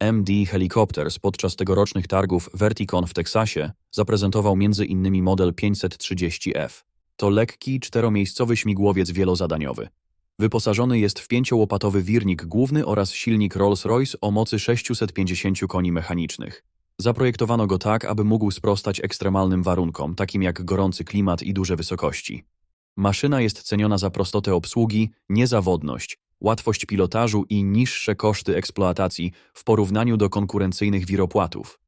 MD Helicopters podczas tegorocznych targów Verticon w Teksasie zaprezentował m.in. model 530F. To lekki, czteromiejscowy śmigłowiec wielozadaniowy. Wyposażony jest w pięciołopatowy wirnik główny oraz silnik Rolls-Royce o mocy 650 koni mechanicznych. Zaprojektowano go tak, aby mógł sprostać ekstremalnym warunkom, takim jak gorący klimat i duże wysokości. Maszyna jest ceniona za prostotę obsługi, niezawodność, łatwość pilotażu i niższe koszty eksploatacji w porównaniu do konkurencyjnych wiropłatów.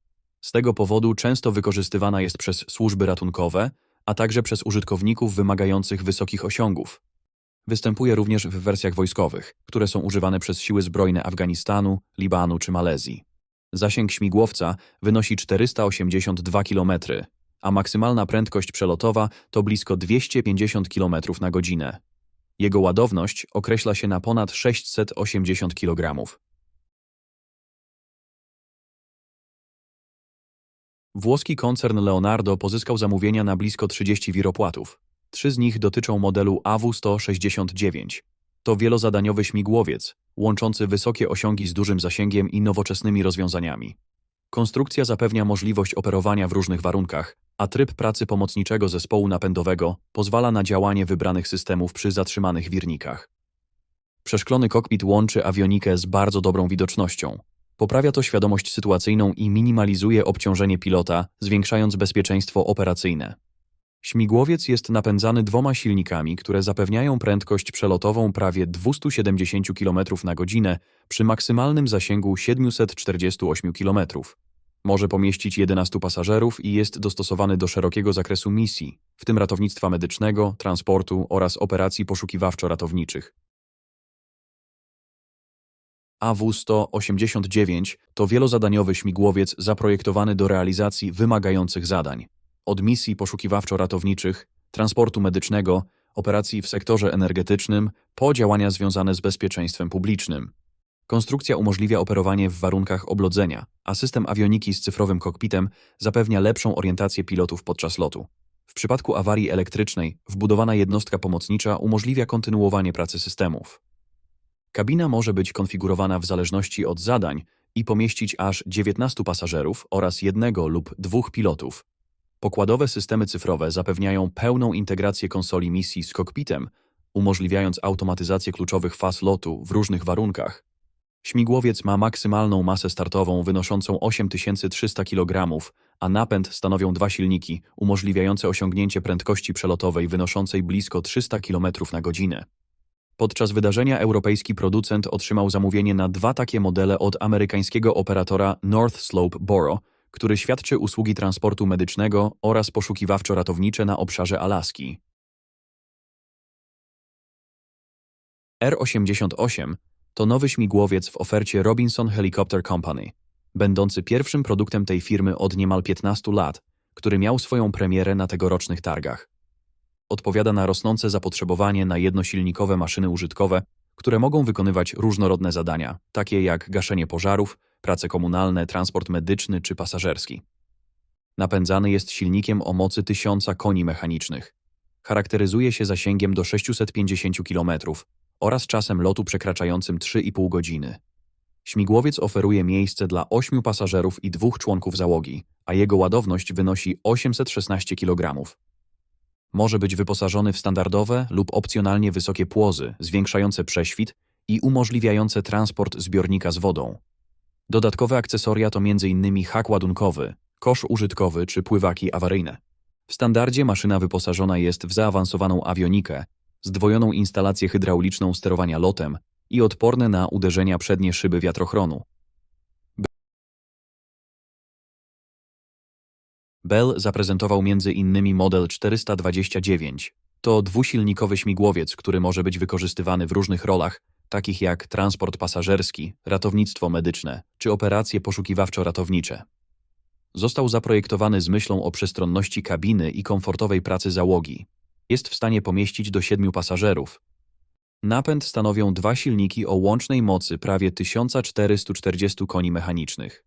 Z tego powodu często wykorzystywana jest przez służby ratunkowe, a także przez użytkowników wymagających wysokich osiągów. Występuje również w wersjach wojskowych, które są używane przez siły zbrojne Afganistanu, Libanu czy Malezji. Zasięg śmigłowca wynosi 482 km, a maksymalna prędkość przelotowa to blisko 250 km na godzinę. Jego ładowność określa się na ponad 680 kg. Włoski koncern Leonardo pozyskał zamówienia na blisko 30 wiropłatów. Trzy z nich dotyczą modelu AW169. To wielozadaniowy śmigłowiec, łączący wysokie osiągi z dużym zasięgiem i nowoczesnymi rozwiązaniami. Konstrukcja zapewnia możliwość operowania w różnych warunkach, a tryb pracy pomocniczego zespołu napędowego pozwala na działanie wybranych systemów przy zatrzymanych wirnikach. Przeszklony kokpit łączy awionikę z bardzo dobrą widocznością. Poprawia to świadomość sytuacyjną i minimalizuje obciążenie pilota, zwiększając bezpieczeństwo operacyjne. Śmigłowiec jest napędzany dwoma silnikami, które zapewniają prędkość przelotową prawie 270 km na godzinę przy maksymalnym zasięgu 748 km. Może pomieścić 11 pasażerów i jest dostosowany do szerokiego zakresu misji, w tym ratownictwa medycznego, transportu oraz operacji poszukiwawczo-ratowniczych. AW-189 to wielozadaniowy śmigłowiec zaprojektowany do realizacji wymagających zadań od misji poszukiwawczo-ratowniczych, transportu medycznego, operacji w sektorze energetycznym, po działania związane z bezpieczeństwem publicznym. Konstrukcja umożliwia operowanie w warunkach oblodzenia, a system awioniki z cyfrowym kokpitem zapewnia lepszą orientację pilotów podczas lotu. W przypadku awarii elektrycznej wbudowana jednostka pomocnicza umożliwia kontynuowanie pracy systemów. Kabina może być konfigurowana w zależności od zadań i pomieścić aż 19 pasażerów oraz jednego lub dwóch pilotów. Pokładowe systemy cyfrowe zapewniają pełną integrację konsoli misji z kokpitem, umożliwiając automatyzację kluczowych faz lotu w różnych warunkach. Śmigłowiec ma maksymalną masę startową wynoszącą 8300 kg, a napęd stanowią dwa silniki umożliwiające osiągnięcie prędkości przelotowej wynoszącej blisko 300 km na godzinę. Podczas wydarzenia europejski producent otrzymał zamówienie na dwa takie modele od amerykańskiego operatora North Slope Borough, który świadczy usługi transportu medycznego oraz poszukiwawczo-ratownicze na obszarze Alaski. R-88 to nowy śmigłowiec w ofercie Robinson Helicopter Company, będący pierwszym produktem tej firmy od niemal 15 lat, który miał swoją premierę na tegorocznych targach. Odpowiada na rosnące zapotrzebowanie na jednosilnikowe maszyny użytkowe, które mogą wykonywać różnorodne zadania, takie jak gaszenie pożarów, prace komunalne, transport medyczny czy pasażerski. Napędzany jest silnikiem o mocy 1000 koni mechanicznych. Charakteryzuje się zasięgiem do 650 km oraz czasem lotu przekraczającym 3,5 godziny. Śmigłowiec oferuje miejsce dla 8 pasażerów i dwóch członków załogi, a jego ładowność wynosi 816 kg. Może być wyposażony w standardowe lub opcjonalnie wysokie płozy, zwiększające prześwit i umożliwiające transport zbiornika z wodą. Dodatkowe akcesoria to m.in. hak ładunkowy, kosz użytkowy czy pływaki awaryjne. W standardzie maszyna wyposażona jest w zaawansowaną awionikę, zdwojoną instalację hydrauliczną sterowania lotem i odporne na uderzenia przednie szyby wiatrochronu. Bell zaprezentował m.in. model 429. To dwusilnikowy śmigłowiec, który może być wykorzystywany w różnych rolach, takich jak transport pasażerski, ratownictwo medyczne czy operacje poszukiwawczo-ratownicze. Został zaprojektowany z myślą o przestronności kabiny i komfortowej pracy załogi. Jest w stanie pomieścić do siedmiu pasażerów. Napęd stanowią dwa silniki o łącznej mocy prawie 1440 koni mechanicznych.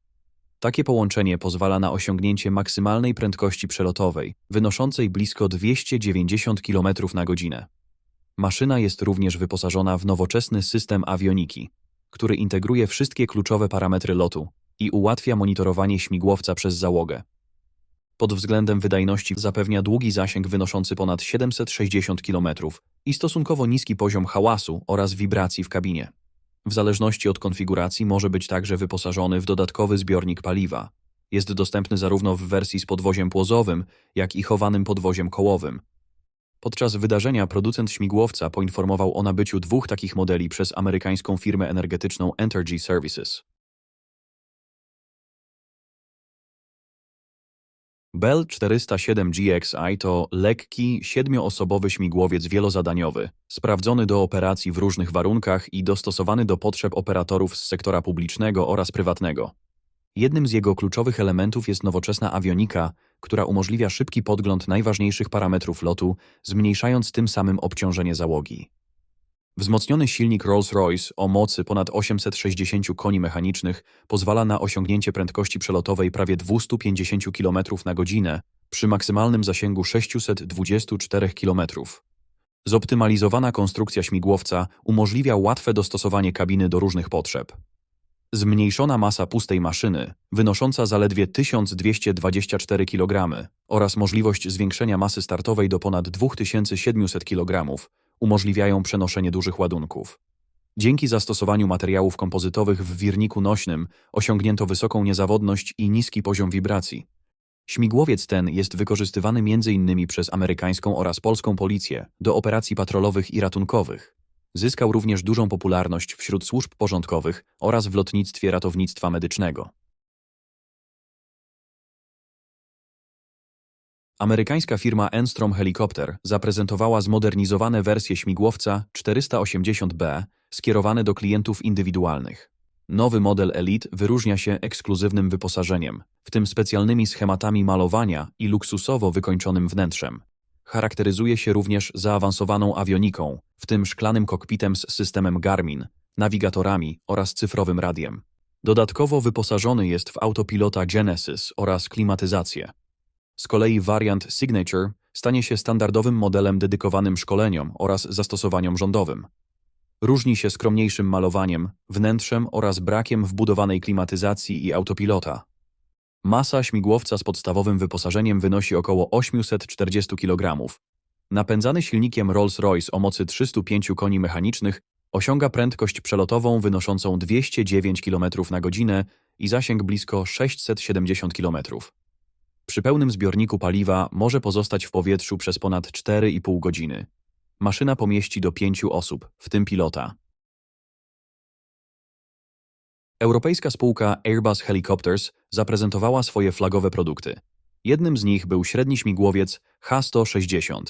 Takie połączenie pozwala na osiągnięcie maksymalnej prędkości przelotowej, wynoszącej blisko 290 km na godzinę. Maszyna jest również wyposażona w nowoczesny system awioniki, który integruje wszystkie kluczowe parametry lotu i ułatwia monitorowanie śmigłowca przez załogę. Pod względem wydajności zapewnia długi zasięg wynoszący ponad 760 km i stosunkowo niski poziom hałasu oraz wibracji w kabinie. W zależności od konfiguracji może być także wyposażony w dodatkowy zbiornik paliwa. Jest dostępny zarówno w wersji z podwoziem płozowym, jak i chowanym podwoziem kołowym. Podczas wydarzenia producent śmigłowca poinformował o nabyciu dwóch takich modeli przez amerykańską firmę energetyczną Entergy Services. Bell 407 GXI to lekki, siedmioosobowy śmigłowiec wielozadaniowy, sprawdzony do operacji w różnych warunkach i dostosowany do potrzeb operatorów z sektora publicznego oraz prywatnego. Jednym z jego kluczowych elementów jest nowoczesna awionika, która umożliwia szybki podgląd najważniejszych parametrów lotu, zmniejszając tym samym obciążenie załogi. Wzmocniony silnik Rolls-Royce o mocy ponad 860 koni mechanicznych pozwala na osiągnięcie prędkości przelotowej prawie 250 km na godzinę przy maksymalnym zasięgu 624 km. Zoptymalizowana konstrukcja śmigłowca umożliwia łatwe dostosowanie kabiny do różnych potrzeb. Zmniejszona masa pustej maszyny, wynosząca zaledwie 1224 kg oraz możliwość zwiększenia masy startowej do ponad 2700 kg umożliwiają przenoszenie dużych ładunków. Dzięki zastosowaniu materiałów kompozytowych w wirniku nośnym osiągnięto wysoką niezawodność i niski poziom wibracji. Śmigłowiec ten jest wykorzystywany m.in. przez amerykańską oraz polską policję do operacji patrolowych i ratunkowych. Zyskał również dużą popularność wśród służb porządkowych oraz w lotnictwie ratownictwa medycznego. Amerykańska firma Enstrom Helicopter zaprezentowała zmodernizowane wersje śmigłowca 480B skierowane do klientów indywidualnych. Nowy model Elite wyróżnia się ekskluzywnym wyposażeniem, w tym specjalnymi schematami malowania i luksusowo wykończonym wnętrzem. Charakteryzuje się również zaawansowaną awioniką, w tym szklanym kokpitem z systemem Garmin, nawigatorami oraz cyfrowym radiem. Dodatkowo wyposażony jest w autopilota Genesis oraz klimatyzację. Z kolei wariant Signature stanie się standardowym modelem dedykowanym szkoleniom oraz zastosowaniom rządowym. Różni się skromniejszym malowaniem, wnętrzem oraz brakiem wbudowanej klimatyzacji i autopilota. Masa śmigłowca z podstawowym wyposażeniem wynosi około 840 kg. Napędzany silnikiem Rolls-Royce o mocy 305 koni mechanicznych osiąga prędkość przelotową wynoszącą 209 km na godzinę i zasięg blisko 670 km. Przy pełnym zbiorniku paliwa może pozostać w powietrzu przez ponad 4,5 godziny. Maszyna pomieści do pięciu osób, w tym pilota. Europejska spółka Airbus Helicopters zaprezentowała swoje flagowe produkty. Jednym z nich był średni śmigłowiec H-160.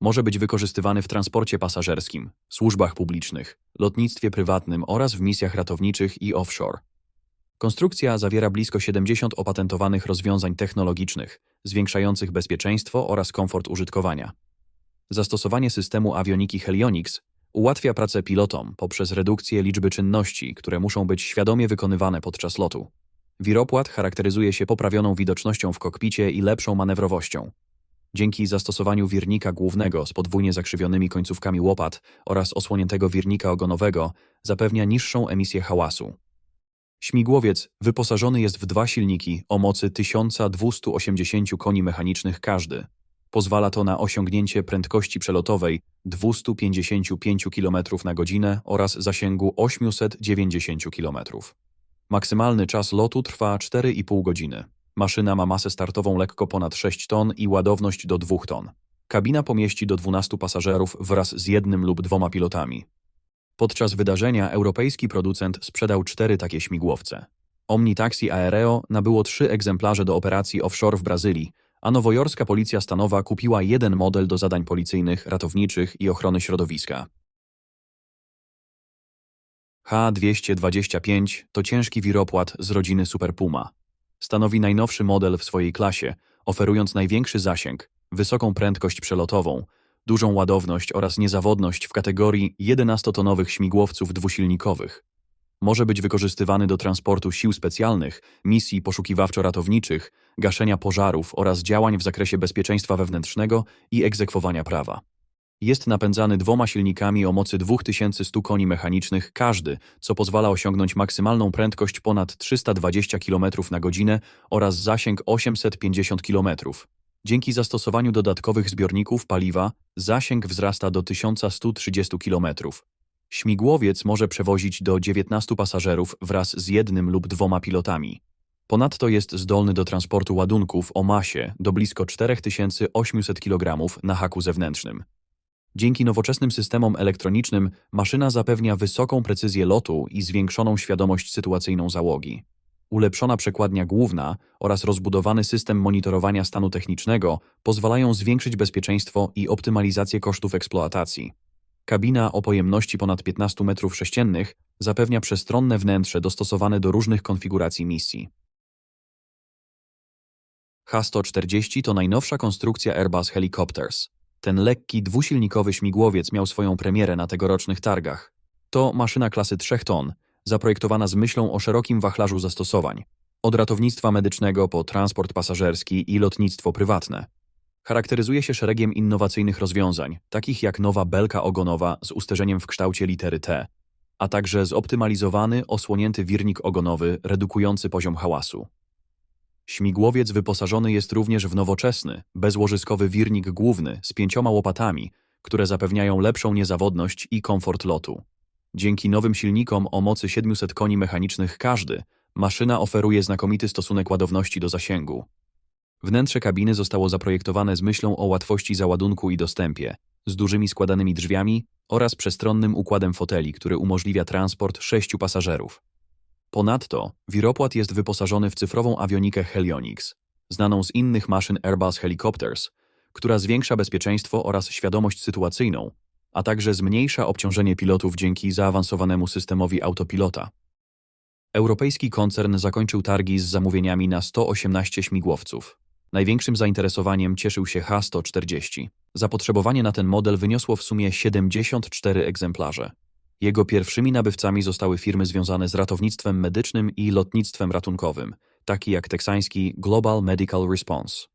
Może być wykorzystywany w transporcie pasażerskim, służbach publicznych, lotnictwie prywatnym oraz w misjach ratowniczych i offshore. Konstrukcja zawiera blisko 70 opatentowanych rozwiązań technologicznych, zwiększających bezpieczeństwo oraz komfort użytkowania. Zastosowanie systemu awioniki Helionix ułatwia pracę pilotom poprzez redukcję liczby czynności, które muszą być świadomie wykonywane podczas lotu. Wiropłat charakteryzuje się poprawioną widocznością w kokpicie i lepszą manewrowością. Dzięki zastosowaniu wirnika głównego z podwójnie zakrzywionymi końcówkami łopat oraz osłoniętego wirnika ogonowego zapewnia niższą emisję hałasu. Śmigłowiec wyposażony jest w dwa silniki o mocy 1280 koni mechanicznych każdy. Pozwala to na osiągnięcie prędkości przelotowej 255 km na godzinę oraz zasięgu 890 km. Maksymalny czas lotu trwa 4,5 godziny. Maszyna ma masę startową lekko ponad 6 ton i ładowność do 2 ton. Kabina pomieści do 12 pasażerów wraz z jednym lub dwoma pilotami. Podczas wydarzenia europejski producent sprzedał cztery takie śmigłowce. Omni Taxi Aereo nabyło trzy egzemplarze do operacji offshore w Brazylii, a nowojorska policja stanowa kupiła jeden model do zadań policyjnych, ratowniczych i ochrony środowiska. H225 to ciężki wiropłat z rodziny Super Puma. Stanowi najnowszy model w swojej klasie, oferując największy zasięg, wysoką prędkość przelotową, dużą ładowność oraz niezawodność w kategorii 11-tonowych śmigłowców dwusilnikowych. Może być wykorzystywany do transportu sił specjalnych, misji poszukiwawczo-ratowniczych, gaszenia pożarów oraz działań w zakresie bezpieczeństwa wewnętrznego i egzekwowania prawa. Jest napędzany dwoma silnikami o mocy 2100 koni mechanicznych każdy, co pozwala osiągnąć maksymalną prędkość ponad 320 km na godzinę oraz zasięg 850 km. Dzięki zastosowaniu dodatkowych zbiorników paliwa zasięg wzrasta do 1130 km. Śmigłowiec może przewozić do 19 pasażerów wraz z jednym lub dwoma pilotami. Ponadto jest zdolny do transportu ładunków o masie do blisko 4800 kg na haku zewnętrznym. Dzięki nowoczesnym systemom elektronicznym maszyna zapewnia wysoką precyzję lotu i zwiększoną świadomość sytuacyjną załogi. Ulepszona przekładnia główna oraz rozbudowany system monitorowania stanu technicznego pozwalają zwiększyć bezpieczeństwo i optymalizację kosztów eksploatacji. Kabina o pojemności ponad 15 m3 zapewnia przestronne wnętrze dostosowane do różnych konfiguracji misji. H-140 to najnowsza konstrukcja Airbus Helicopters. Ten lekki, dwusilnikowy śmigłowiec miał swoją premierę na tegorocznych targach. To maszyna klasy 3 ton, zaprojektowana z myślą o szerokim wachlarzu zastosowań. Od ratownictwa medycznego po transport pasażerski i lotnictwo prywatne. Charakteryzuje się szeregiem innowacyjnych rozwiązań, takich jak nowa belka ogonowa z usterzeniem w kształcie litery T, a także zoptymalizowany, osłonięty wirnik ogonowy redukujący poziom hałasu. Śmigłowiec wyposażony jest również w nowoczesny, bezłożyskowy wirnik główny z pięcioma łopatami, które zapewniają lepszą niezawodność i komfort lotu. Dzięki nowym silnikom o mocy 700 koni mechanicznych każdy, maszyna oferuje znakomity stosunek ładowności do zasięgu. Wnętrze kabiny zostało zaprojektowane z myślą o łatwości załadunku i dostępie, z dużymi składanymi drzwiami oraz przestronnym układem foteli, który umożliwia transport sześciu pasażerów. Ponadto wiropłat jest wyposażony w cyfrową awionikę Helionics, znaną z innych maszyn Airbus Helicopters, która zwiększa bezpieczeństwo oraz świadomość sytuacyjną, a także zmniejsza obciążenie pilotów dzięki zaawansowanemu systemowi autopilota. Europejski koncern zakończył targi z zamówieniami na 118 śmigłowców. Największym zainteresowaniem cieszył się H-140. Zapotrzebowanie na ten model wyniosło w sumie 74 egzemplarze. Jego pierwszymi nabywcami zostały firmy związane z ratownictwem medycznym i lotnictwem ratunkowym, takie jak teksański Global Medical Response.